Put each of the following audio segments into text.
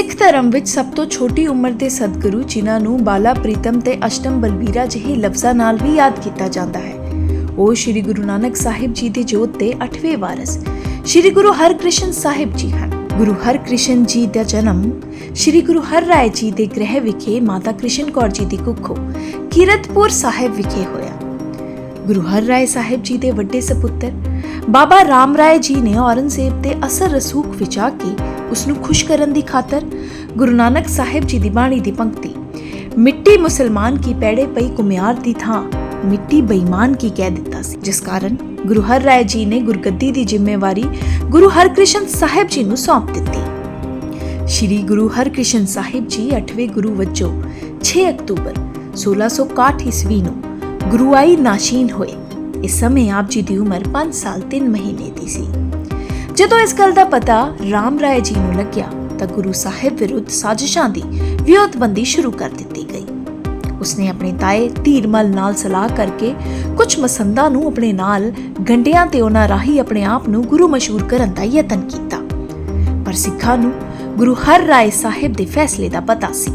ਸਿੱਖ ਧਰਮ ਵਿੱਚ ਸਭ ਤੋਂ ਛੋਟੀ ਉਮਰ ਦੇ ਸਤਿਗੁਰੂ, ਜਿਨ੍ਹਾਂ ਨੂੰ ਬਾਲਾ ਪ੍ਰੀਤਮ ਤੇ ਅਸ਼ਟਮ ਬਲਬੀਰਾ ਜਿਹੇ ਲਫ਼ਜ਼ਾਂ ਨਾਲ ਵੀ ਯਾਦ ਕੀਤਾ ਜਾਂਦਾ ਹੈ, ਉਹ ਸ੍ਰੀ ਗੁਰੂ ਨਾਨਕ ਸਾਹਿਬ ਜੀ ਦੇ ਜੋਤ ਦੇ 8ਵੇਂ ਵਾਰਸ, ਸ੍ਰੀ ਗੁਰੂ ਹਰਕ੍ਰਿਸ਼ਨ ਸਾਹਿਬ ਜੀ ਹਨ। ਗੁਰੂ ਹਰਕ੍ਰਿਸ਼ਨ ਜੀ ਦਾ ਜਨਮ ਸ੍ਰੀ ਗੁਰੂ ਹਰਰਾਏ ਜੀ ਦੇ ਗ੍ਰਹਿ ਵਿਖੇ ਮਾਤਾ ਕ੍ਰਿਸ਼ਨ ਕੌਰ ਜੀ ਦੀ ਕੁੱਖੋਂ ਕੀਰਤਪੁਰ ਸਾਹਿਬ ਵਿਖੇ ਹੋਇਆ। ਗੁਰੂ ਹਰ ਰਾਏ ਸਾਹਿਬ ਜੀ ਦੇ ਵੱਡੇ ਸਪੁੱਤਰ, ਬਾਬਾ ਰਾਮ ਰਾਏ ਜੀ ਨੇ ਔਰੰਗਜ਼ੇਬ ਦੇ ਅਸਰ ਰਸੂਖ ਵਿੱਚ ਕੇ ਉਸ ਨੂੰ ਖੁਸ਼ ਕਰਨ ਦੀ ਖਾਤਰ ਗੁਰੂ ਨਾਨਕ ਸਾਹਿਬ ਜੀ ਦੀ ਬਾਣੀ ਦੀ ਪੰਕਤੀ। ਮਿੱਟੀ ਮੁਸਲਮਾਨ ਕੀ ਪੈੜੇ ਪਈ ਕੁਮਿਆਰ ਦੀ ਥਾਂ, ਮਿੱਟੀ ਬੇਈਮਾਨ ਕੀ ਕਹਿ ਦਿੱਤਾ ਸੀ। ਜਿਸ ਕਾਰਨ ਗੁਰੂ ਹਰਰਾਏ ਜੀ ਨੇ ਗੁਰਗੱਦੀ ਦੀ ਜ਼ਿੰਮੇਵਾਰੀ ਗੁਰੂ ਹਰਕ੍ਰਿਸ਼ਨ ਸਾਹਿਬ ਜੀ ਨੂੰ ਸੌਂਪ ਦਿੱਤੀ। ਸ਼੍ਰੀ ਗੁਰੂ ਹਰਕ੍ਰਿਸ਼ਨ ਸਾਹਿਬ ਜੀ 8ਵੇਂ ਗੁਰੂ ਵਜੋਂ 6 ਅਕਤੂਬਰ 1661 ਈਸਵੀ ਨੂੰ ਗੁਰੂਆਈ ਨਾਸ਼ੀਨ ਹੋਏ। ਇਸ ਸਮੇਂ ਆਪ ਜੀ ਦੀ ਉਮਰ 5 ਸਾਲ 3 ਮਹੀਨੇ ਦੀ ਸੀ। ਜਦੋਂ ਇਸ ਗੱਲ ਦਾ ਪਤਾ ਰਾਮ ਰਾਏ ਜੀ ਨੂੰ ਲੱਗਿਆ ਤਾਂ ਗੁਰੂ ਸਾਹਿਬ ਵਿਰੁੱਧ ਸਾਜ਼ਿਸ਼ਾਂ ਦੀ ਵਿਉਂਤਬੰਦੀ ਸ਼ੁਰੂ ਕਰ ਦਿੱਤੀ ਗਈ। ਉਸਨੇ ਆਪਣੇ ਤਾਏ ਧੀਰਮਲ ਨਾਲ ਸਲਾਹ ਕਰਕੇ ਕੁਝ ਮਸੰਦਾਂ ਨੂੰ ਆਪਣੇ ਨਾਲ ਗੰਡਿਆਂ ਤੇ ਉਹਨਾਂ ਰਾਹੀਂ ਆਪਣੇ ਆਪ ਨੂੰ ਗੁਰੂ ਮਸ਼ਹੂਰ ਕਰਨ ਦਾ ਯਤਨ ਕੀਤਾ। ਪਰ ਸਿੱਖਾਂ ਨੂੰ ਗੁਰੂ ਹਰ ਰਾਏ ਸਾਹਿਬ ਦੇ ਫੈਸਲੇ ਦਾ ਪਤਾ ਸੀ।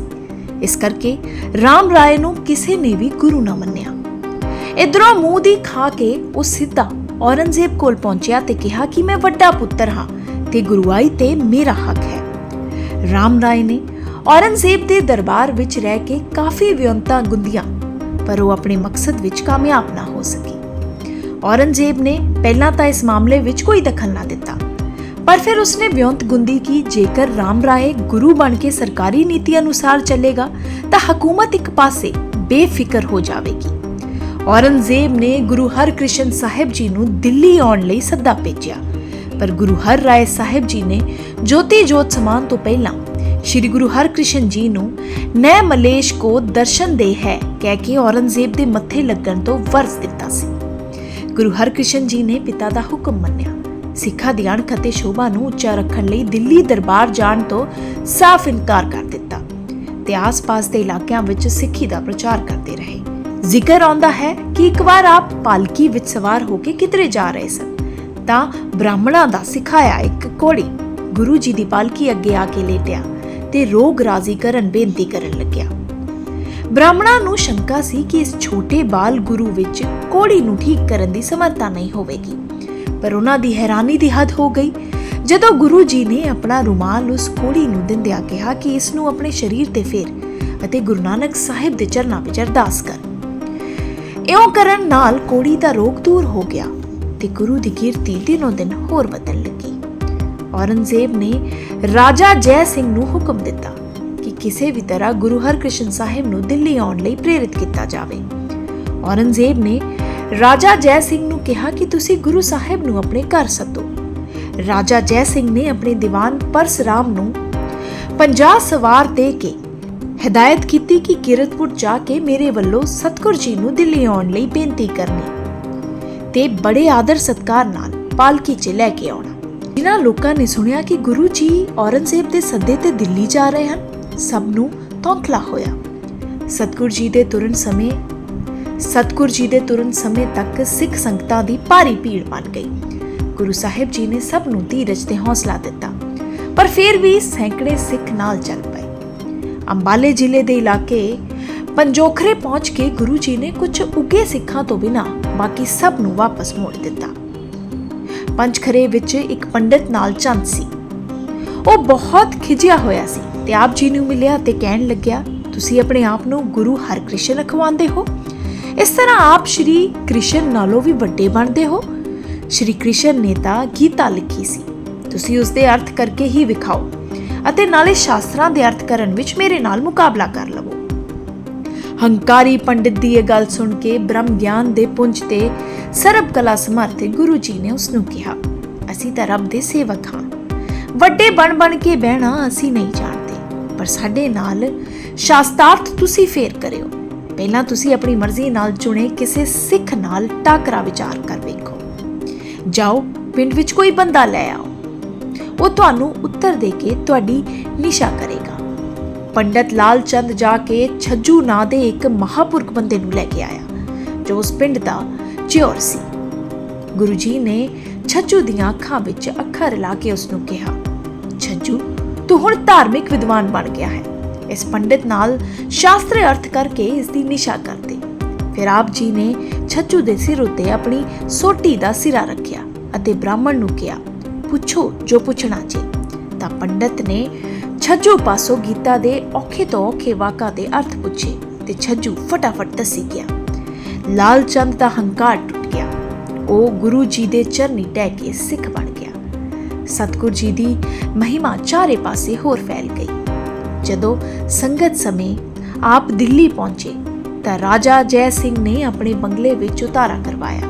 ਇਸ ਕਰਕੇ ਰਾਮ ਰਾਏ ਨੂੰ ਕਿਸੇ ਨੇ ਵੀ ਗੁਰੂ ਨਾ ਮੰਨਿਆ। ਇਧਰੋਂ ਮੂੰਹ ਦੀ ਖਾ ਕੇ ਉਹ ਸਿੱਧਾ ਔਰੰਗਜ਼ੇਬ ਕੋਲ ਪਹੁੰਚਿਆ ਤੇ ਕਿਹਾ ਕਿ ਮੈਂ ਵੱਡਾ ਪੁੱਤਰ ਹਾਂ ਤੇ ਗੁਰੂਆਈ ਤੇ ਮੇਰਾ ਹੱਕ ਹੈ। ਰਾਮ ਰਾਏ ਨੇ ਔਰੰਗਜ਼ੇਬ ਦੇ ਦਰਬਾਰ ਵਿੱਚ ਰਹਿ ਕੇ ਕਾਫੀ ਵਿਉਂਤਾਂ ਗੁੰਦੀਆਂ, ਪਰ ਉਹ ਆਪਣੇ ਮਕਸਦ ਵਿੱਚ ਕਾਮਯਾਬ ਨਾ ਹੋ ਸਕੀ। ਔਰੰਗਜ਼ੇਬ ਨੇ ਪਹਿਲਾਂ ਤਾਂ ਇਸ ਮਾਮਲੇ ਵਿੱਚ ਕੋਈ ਦਖਲ ਨਾ ਦਿੱਤਾ, ਪਰ ਫਿਰ ਉਸਨੇ ਵਿਉਂਤ ਗੁੰਦੀ ਕਿ ਜੇਕਰ ਰਾਮ ਰਾਏ ਗੁਰੂ ਬਣ ਕੇ ਸਰਕਾਰੀ ਨੀਤੀ ਅਨੁਸਾਰ ਚੱਲੇਗਾ ਤਾਂ ਹਕੂਮਤ ਇੱਕ ਪਾਸੇ ਬੇਫਿਕਰ ਹੋ ਜਾਵੇਗੀ। ਔਰੰਗਜ਼ੇਬ ਨੇ ਗੁਰੂ ਹਰਕ੍ਰਿਸ਼ਨ ਸਾਹਿਬ ਜੀ ਨੂੰ ਦਿੱਲੀ ਆਉਣ ਲਈ ਸੱਦਾ ਭੇਜਿਆ। ਪਰ ਗੁਰੂ ਹਰ ਰਾਏ ਸਾਹਿਬ ਜੀ ਨੇ ਜੋਤੀ ਜੋਤ ਸਮਾਨ ਤੋਂ ਪਹਿਲਾਂ ਸ੍ਰੀ ਗੁਰੂ ਹਰਕ੍ਰਿਸ਼ਨ ਜੀ ਨੂੰ ਨੈ ਮਲੇਸ਼ ਕੋ ਦਰਸ਼ਨ ਦੇ ਹੈ ਕਹਿ ਕੇ ਔਰੰਗਜ਼ੇਬ ਦੇ ਮੱਥੇ ਲੱਗਣ ਤੋਂ ਵਰਜ ਦਿੱਤਾ ਸੀ। ਗੁਰੂ ਹਰਕ੍ਰਿਸ਼ਨ ਜੀ ਨੇ ਪਿਤਾ ਦਾ ਹੁਕਮ ਮੰਨਿਆ। ਸਿੱਖਾਂ ਦੀ ਅਣਖ ਅਤੇ ਸ਼ੋਭਾ ਨੂੰ ਉੱਚਾ ਰੱਖਣ ਲਈ ਦਿੱਲੀ ਦਰਬਾਰ ਜਾਣ ਤੋਂ ਸਾਫ਼ ਇਨਕਾਰ ਕਰ ਦਿੱਤਾ ਤੇ ਆਸ-ਪਾਸ ਦੇ ਇਲਾਕਿਆਂ ਵਿੱਚ ਸਿੱਖੀ ਦਾ ਪ੍ਰਚਾਰ ਕਰਦੇ ਰਹੇ। ਜ਼ਿਕਰ ਆਉਂਦਾ ਹੈ ਕਿ ਇੱਕ ਵਾਰ ਆਪ ਪਾਲਕੀ ਵਿੱਚ ਸਵਾਰ ਹੋ ਕੇ ਕਿਧਰੇ ਜਾ ਰਹੇ ਸਨ, ਤਾਂ ਬ੍ਰਾਹਮਣਾਂ ਦਾ ਸਿਖਾਇਆ ਇੱਕ ਕੋੜੀ। ਗੁਰੂ ਜੀ ਦੀ ਪਾਲਕੀ ਅੱਗੇ ਆ ਕੇ ਲੇਟਿਆ ਤੇ ਰੋਗ ਰਾਜ਼ੀ ਕਰਨ ਬੇਨਤੀ ਕਰਨ ਲੱਗਿਆ। ਬ੍ਰਾਹਮਣਾਂ ਨੂੰ ਸ਼ੰਕਾ ਸੀ ਕਿ ਇਸ ਛੋਟੇ ਬਾਲ ਗੁਰੂ ਵਿੱਚ ਕੋੜੀ ਨੂੰ ਠੀਕ ਕਰਨ ਦੀ ਸਮਰੱਥਾ ਨਹੀਂ ਹੋਵੇਗੀ। ਪਰ ਉਹਨਾਂ ਦੀ ਹੈਰਾਨੀ ਦੀ ਹੱਦ ਹੋ ਗਈ। ਜਦੋਂ ਗੁਰੂ ਜੀ ਨੇ ਆਪਣਾ ਰੁਮਾਲ ਉਸ ਕੋੜੀ ਨੂੰ ਦਿੰਦਿਆਂ ਕਿਹਾ ਕਿ ਇਸ ਨੂੰ ਆਪਣੇ ਸਰੀਰ ਤੇ ਫੇਰ ਅਤੇ ਗੁਰੂ ਨਾਨਕ ਸਾਹਿਬ ਦੇ ਚਰਨਾਂ ਵਿੱਚ ਅਰਦਾਸ ਕਰ। ਇਉਂ ਕਰਨ ਨਾਲ ਕੋੜੀ ਦਾ ਰੋਗ ਦੂਰ ਹੋ ਗਿਆ ਤੇ ਗੁਰੂ ਦੀ ਕੀਰਤੀ ਦਿਨੋਂ ਦਿਨ ਹੋਰ ਵਧਣ ਲੱਗੀ। ਔਰੰਗਜ਼ੇਬ ਨੇ ਰਾਜਾ ਜੈ ਸਿੰਘ ਨੂੰ ਹੁਕਮ ਦਿੱਤਾ ਕਿ ਕਿਸੇ ਵੀ ਤਰ੍ਹਾਂ ਗੁਰੂ ਹਰਕ੍ਰਿਸ਼ਨ ਸਾਹਿਬ ਨੂੰ ਦਿੱਲੀ ਆਉਣ ਲਈ ਪ੍ਰੇਰਿਤ ਕੀਤਾ ਜਾਵੇ। ਔਰੰਗਜ਼ੇਬ ਨੇ ਰਾਜਾ ਜੈ ਸਿੰਘ ਨੂੰ ਕਿਹਾ ਕਿ ਤੁਸੀਂ ਗੁਰੂ ਸਾਹਿਬ ਨੂੰ ਆਪਣੇ ਘਰ ਸੱਦੋ। ਰਾਜਾ ਜੈ ਸਿੰਘ ਨੇ ਆਪਣੇ ਦੀਵਾਨ ਪਰਸਰਾਮ ਨੂੰ 50 ਸਵਾਰ ਦੇ ਕੇ ਹਦਾਇਤ ਕੀਤੀ ਕਿ ਕੀਰਤਪੁਰ ਜਾ ਕੇ ਮੇਰੇ ਵੱਲੋਂ ਸਤਗੁਰ ਜੀ ਨੂੰ ਦਿੱਲੀ ਆਉਣ ਲਈ ਬੇਨਤੀ ਕਰਨੀ। ਤੇ ਬੜੇ ਆਦਰ ਸਤਕਾਰ ਨਾਲ ਪਾਲਕੀ 'ਚ ਲੈ ਕੇ ਆਉਣਾ। ਜਿਨ੍ਹਾਂ ਲੋਕਾਂ ਨੇ ਸੁਣਿਆ ਕਿ ਗੁਰੂ ਜੀ ਔਰੰਗਜ਼ੇਬ ਦੇ ਸੱਦੇ ਤੇ ਦਿੱਲੀ ਜਾ ਰਹੇ ਹਨ, ਸਭ ਨੂੰ ਤੌਖਲਾ ਹੋਇਆ। ਸਤਗੁਰ ਜੀ ਦੇ ਤੁਰਨ ਸਮੇਂ, ਸਤਗੁਰ ਜੀ ਦੇ ਤੁਰਨ ਸਮੇਂ ਤੱਕ ਸਿੱਖ ਸੰਗਤਾਂ ਦੀ ਭਾਰੀ ਭੀੜ ਬਣ ਗਈ। ਗੁਰੂ ਸਾਹਿਬ ਜੀ ਨੇ ਸਭ ਨੂੰ ਧੀਰਜ ਤੇ ਹੌਸਲਾ ਦਿੱਤਾ। ਪਰ ਫਿਰ ਵੀ ਸੈਂਕੜੇ ਸਿੱਖ ਨਾਲ ਚੱਲ ਅੰਬਾਲੇ ਜ਼ਿਲ੍ਹੇ ਦੇ ਇਲਾਕੇ ਪੰਜੋਖਰੇ ਪਹੁੰਚ ਕੇ ਗੁਰੂ ਜੀ ਨੇ ਕੁਝ ਉਗੇ ਸਿੱਖਾਂ ਤੋਂ ਬਿਨਾ ਬਾਕੀ ਸਭ ਨੂੰ ਵਾਪਸ ਮੋੜ ਦਿੱਤਾ। ਪੰਚਖਰੇ ਵਿੱਚ ਇੱਕ ਪੰਡਿਤ ਨਾਲ ਚੰਦ ਸੀ। ਉਹ ਬਹੁਤ ਖਿਜਿਆ ਹੋਇਆ ਸੀ ਤੇ ਆਪ ਜੀ ਨੂੰ ਮਿਲਿਆ ਤੇ ਕਹਿਣ ਲੱਗਿਆ, ਤੁਸੀਂ ਆਪਣੇ ਆਪ ਨੂੰ ਗੁਰੂ ਹਰਕ੍ਰਿਸ਼ਨ ਅਖਵਾਉਂਦੇ ਹੋ? ਇਸ ਤਰ੍ਹਾਂ ਆਪ ਸ਼੍ਰੀ ਕ੍ਰਿਸ਼ਨ ਨਾਲੋਂ ਵੀ ਵੱਡੇ ਬਣਦੇ ਹੋ? ਸ਼੍ਰੀ ਕ੍ਰਿਸ਼ਨ ਨੇ ਤਾਂ ਗੀਤਾ ਲਿਖੀ ਸੀ। ਤੁਸੀਂ ਉਸ ਦੇ ਅਰਥ ਕਰਕੇ ਹੀ ਵਿਖਾਓ। ਅਤੇ ਨਾਲੇ ਸ਼ਾਸਤਰਾਂ ਦੇ ਅਰਥ ਕਰਨ ਵਿੱਚ ਮੇਰੇ ਨਾਲ ਮੁਕਾਬਲਾ ਕਰ ਲਵੋ। ਹੰਕਾਰੀ ਪੰਡਿਤ ਦੀ ਇਹ ਗੱਲ ਸੁਣ ਕੇ ਬ੍ਰਹਮ ਗਿਆਨ ਦੇ ਪੁੰਜ ਤੇ ਸਰਬ ਕਲਾ ਸਮਰਥ ਗੁਰੂ ਜੀ ਨੇ ਉਸ ਨੂੰ ਕਿਹਾ, ਅਸੀਂ ਤਾਂ ਰੱਬ ਦੇ ਸੇਵਕ ਹਾਂ। ਵੱਡੇ ਬਣ ਬਣ ਕੇ ਬਹਿਣਾ ਅਸੀਂ ਨਹੀਂ ਜਾਣਦੇ, ਪਰ ਸਾਡੇ ਨਾਲ ਸ਼ਾਸਤਾਰਥ ਤੁਸੀਂ ਫੇਰ ਕਰਿਓ। ਪਹਿਲਾਂ ਤੁਸੀਂ ਆਪਣੀ ਮਰਜ਼ੀ ਨਾਲ ਚੁਣੇ ਕਿਸੇ ਸਿੱਖ ਨਾਲ ਟਾਕਰਾ ਵਿਚਾਰ ਕਰ ਵੇਖੋ। ਜਾਓ, ਪਿੰਡ ਵਿੱਚ ਕੋਈ ਬੰਦਾ ਲੈ ਆਓ। ਉਹ ਤੁਹਾਨੂੰ ਉੱਤਰ ਦੇ ਕੇ ਤੁਹਾਡੀ ਨਿਸ਼ਾ ਕਰੇਗਾ। ਪੰਡਤ ਲਾਲ ਚੰਦ ਜਾ ਕੇ ਛੱਜੂ ਨਾਂ ਦੇ ਇੱਕ ਮਹਾਪੁਰਖ ਬੰਦੇ ਨੂੰ ਲੈ ਕੇ ਆਇਆ, ਜੋ ਉਸ ਪਿੰਡ ਦਾ ਚਿਓਰ ਸੀ। ਗੁਰੂ ਜੀ ਨੇ ਛੱਜੂ ਦੀਆਂ ਅੱਖਾਂ ਵਿੱਚ ਅੱਖਾਂ ਰਲਾ ਕੇ ਉਸ ਨੂੰ ਕਿਹਾ, ਛੱਜੂ, ਤੂੰ ਹੁਣ ਧਾਰਮਿਕ ਵਿਦਵਾਨ ਬਣ ਗਿਆ ਹੈ। ਇਸ ਪੰਡਿਤ ਨਾਲ ਸ਼ਾਸਤਰੀ ਅਰਥ ਕਰਕੇ ਇਸ ਦੀ ਨਿਸ਼ਾ ਕਰਦੇ ਫਿਰ ਆਪ ਜੀ ਨੇ ਛੱਜੂ ਦੇ ਸਿਰ ਉੱਤੇ ਆਪਣੀ ਸੋਟੀ ਦਾ ਸਿਰਾ ਰੱਖਿਆ ਅਤੇ ਬ੍ਰਾਹਮਣ ਨੂੰ ਕਿਹਾ ਪੁੱਛੋ ਜੋ ਪੁੱਛਣਾ ਜੀ। ਤਾਂ ਪੰਡਤ ਨੇ ਛੱਜੂ ਪਾਸੋਂ ਗੀਤਾ ਦੇ ਔਖੇ ਤੋਂ ਔਖੇ ਵਾਕਾਂ ਦੇ ਅਰਥ ਪੁੱਛੇ ਤੇ ਛੱਜੂ ਫਟਾਫਟ ਦੱਸੀ ਗਿਆ। ਲਾਲ ਚੰਦ ਦਾ ਹੰਕਾਰ ਟੁੱਟ ਗਿਆ। ਉਹ ਗੁਰੂ ਜੀ ਦੇ ਚਰਨੀ ਟਹਿ ਕੇ ਸਿੱਖ ਬਣ ਗਿਆ। ਸਤਿਗੁਰ ਜੀ ਦੀ ਮਹਿਮਾ ਚਾਰੇ ਪਾਸੇ ਹੋਰ ਫੈਲ ਗਈ। ਜਦੋਂ ਸੰਗਤ ਸਮੇਂ ਆਪ ਦਿੱਲੀ ਪਹੁੰਚੇ ਤਾਂ ਰਾਜਾ ਜੈ ਸਿੰਘ ਨੇ ਆਪਣੇ ਬੰਗਲੇ ਵਿੱਚ ਉਤਾਰਾ ਕਰਵਾਇਆ।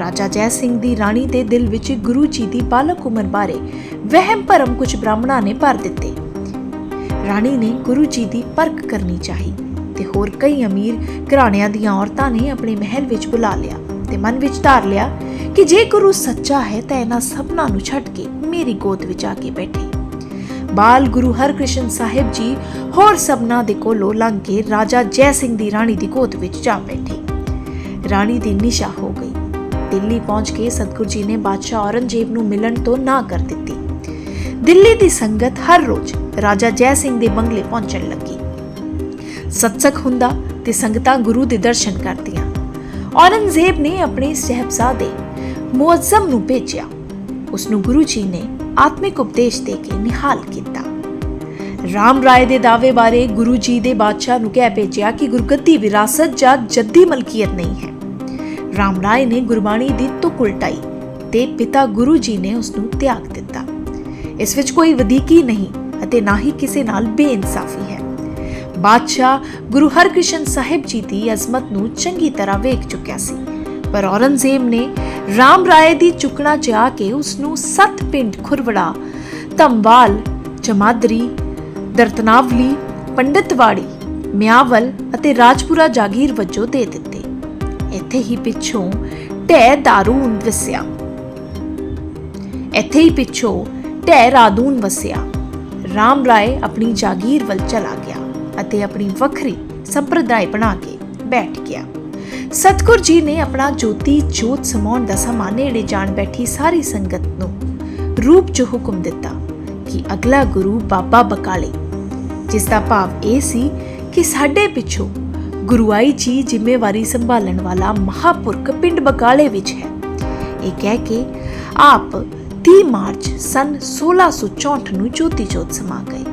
ਰਾਜਾ ਜੈ ਸਿੰਘ ਦੀ ਰਾਣੀ ਦੇ ਦਿਲ ਵਿੱਚ ਗੁਰੂ ਜੀ ਦੀ ਬਾਲਕ ਉਮਰ ਬਾਰੇ ਵਹਿਮ ਭਰਮ ਕੁਝ ਬ੍ਰਾਹਮਣਾਂ ਨੇ ਭਰ ਦਿੱਤੇ। ਰਾਣੀ ਨੇ ਗੁਰੂ ਜੀ ਦੀ ਪਰਖ ਕਰਨੀ ਚਾਹੀ ਤੇ ਹੋਰ ਕਈ ਅਮੀਰ ਘਰਾਣਿਆਂ ਦੀਆਂ ਔਰਤਾਂ ਨੇ ਆਪਣੇ ਮਹਿਲ ਵਿੱਚ ਬੁਲਾ ਲਿਆ ਤੇ ਮਨ ਵਿੱਚ ਧਾਰ ਲਿਆ ਕਿ ਜੇ ਗੁਰੂ ਸੱਚਾ ਹੈ ਤਾਂ ਇਹਨਾਂ ਸਭਨਾਂ ਨੂੰ ਛੱਡ ਕੇ ਮੇਰੀ ਗੋਦ ਵਿੱਚ ਆ ਕੇ ਬੈਠੇ। ਬਾਲ ਗੁਰੂ ਹਰਕ੍ਰਿਸ਼ਨ ਸਾਹਿਬ ਜੀ ਹੋਰ ਸਭਨਾਂ ਦੇ ਕੋਲੋਂ ਲੰਘ ਕੇ ਰਾਜਾ ਜੈ ਸਿੰਘ ਦੀ ਰਾਣੀ ਦੀ ਗੋਦ ਵਿੱਚ ਜਾ ਬੈਠੇ। ਰਾਣੀ ਦੀ ਨਿਸ਼ਾ ਹੋ ਗਈ। ਦਿੱਲੀ ਪਹੁੰਚ ਕੇ ਸਤਗੁਰ ਜੀ ਨੇ ਬਾਦਸ਼ਾਹ ਔਰੰਗਜ਼ੇਬ ਨੂੰ ਮਿਲਣ ਤੋਂ ਨਾ ਕਰ ਦਿੱਤੀ। ਦਿੱਲੀ ਦੀ ਸੰਗਤ ਹਰ ਰੋਜ਼ ਰਾਜਾ ਜੈ ਸਿੰਘ ਦੇ ਬੰਗਲੇ ਪਹੁੰਚਣ ਲੱਗੀ। ਸਤਸਕ ਹੁੰਦਾ ਤੇ ਸੰਗਤਾਂ ਗੁਰੂ ਦੇ ਦਰਸ਼ਨ ਕਰਦੀਆਂ। ਔਰੰਗਜ਼ੇਬ ਨੇ ਆਪਣੇ ਸਹਿਬਜ਼ਾਦੇ ਮੁਅੱਜ਼ਮ ਨੂੰ ਭੇਜਿਆ। ਉਸ ਨੂੰ ਗੁਰੂ ਜੀ ਨੇ ਆਤਮਿਕ ਉਪਦੇਸ਼ ਦੇ ਕੇ ਨਿਹਾਲ ਕੀਤਾ। ਰਾਮ ਰਾਏ ਦੇ ਦਾਅਵੇ ਬਾਰੇ ਗੁਰੂ ਜੀ ਦੇ ਬਾਦਸ਼ਾਹ ਨੂੰ ਕਹਿ ਭੇਜਿਆ ਕਿ ਗੁਰਗੱਦੀ ਵਿਰਾਸਤ ਜਾਂ ਜੱਦੀ ਮਲਕੀਅਤ ਨਹੀਂ ਹੈ। ਰਾਮ ਰਾਏ ਨੇ ਗੁਰਬਾਣੀ ਦੀ ਤੁਕ ਉਲਟਾਈ ਤੇ ਪਿਤਾ ਗੁਰੂ ਜੀ ਨੇ ਉਸ ਨੂੰ ਤਿਆਗ ਦਿੱਤਾ। ਇਸ ਵਿੱਚ ਕੋਈ ਵਧੀਕੀ ਨਹੀਂ ਅਤੇ ਨਾ ਹੀ ਕਿਸੇ ਨਾਲ ਬੇਇਨਸਾਫੀ ਹੈ। ਬਾਦਸ਼ਾਹ ਗੁਰੂ ਹਰਕ੍ਰਿਸ਼ਨ ਸਾਹਿਬ ਜੀ ਦੀ ਅਜ਼ਮਤ ਨੂੰ ਚੰਗੀ ਤਰ੍ਹਾਂ ਵੇਖ ਚੁੱਕਿਆ ਸੀ। ਪਰ ਔਰੰਗਜ਼ੇਬ ਨੇ ਰਾਮ ਰਾਏ ਦੀ ਚੁਕਣਾ ਜਾ ਕੇ ਉਸ ਨੂੰ ਸੱਤ ਪਿੰਡ ਖੁਰਵੜਾ ਧੰਵਾਲ ਜਮਾਦਰੀ ਦਰਤਨਾਵਲੀ, ਪੰਡਿਤਵਾੜੀ, ਮਿਆਵਲ ਅਤੇ ਰਾਜਪੁਰਾ ਜਾਗੀਰ ਵਜੋਂ ਦੇ ਦਿੱਤਾ। ਇੱਥੇ ਹੀ ਪਿੱਛੋਂ ਢਹਿ ਦਾਰੂਨ ਵਸਿਆ। ਇੱਥੇ ਹੀ ਪਿੱਛੋਂ ਢਹਿ ਰਾਦੂਨ ਵਸਿਆ। ਰਾਮ ਰਾਏ ਆਪਣੀ ਜਾਗੀਰ ਵੱਲ ਚਲਾ ਗਿਆ ਅਤੇ ਆਪਣੀ ਵੱਖਰੀ ਸੰਪਰਦਾਇ ਬਣਾ ਕੇ ਬੈਠ ਗਿਆ। ਸਤਗੁਰ ਜੀ ਨੇ ਆਪਣਾ ਜੋਤੀ ਜੋਤ ਸਮਾਉਣ ਦਾ ਸਮਾਂ ਨੇੜੇ ਜਾਣ ਬੈਠੀ ਸਾਰੀ ਸੰਗਤ ਨੂੰ ਰੂਪ ਚ ਹੁਕਮ ਦਿੱਤਾ ਕਿ ਅਗਲਾ ਗੁਰੂ ਬਾਬਾ ਬਕਾਲੇ ਜਿਸ ਦਾ ਭਾਵ ਇਹ ਸੀ ਕਿ ਸਾਡੇ ਪਿੱਛੋਂ ਗੁਰੂਆਈ ਜੀ ਜ਼ਿੰਮੇਵਾਰੀ ਸੰਭਾਲਣ ਵਾਲਾ ਮਹਾਪੁਰਖ ਪਿੰਡ ਬਕਾਲੇ ਵਿੱਚ ਹੈ। ਇਹ ਕਹਿ ਕੇ ਆਪ 30 ਮਾਰਚ ਸਨ 1664 ਨੂੰ ਜੋਤੀ ਜੋਤ ਸਮਾ ਗਏ।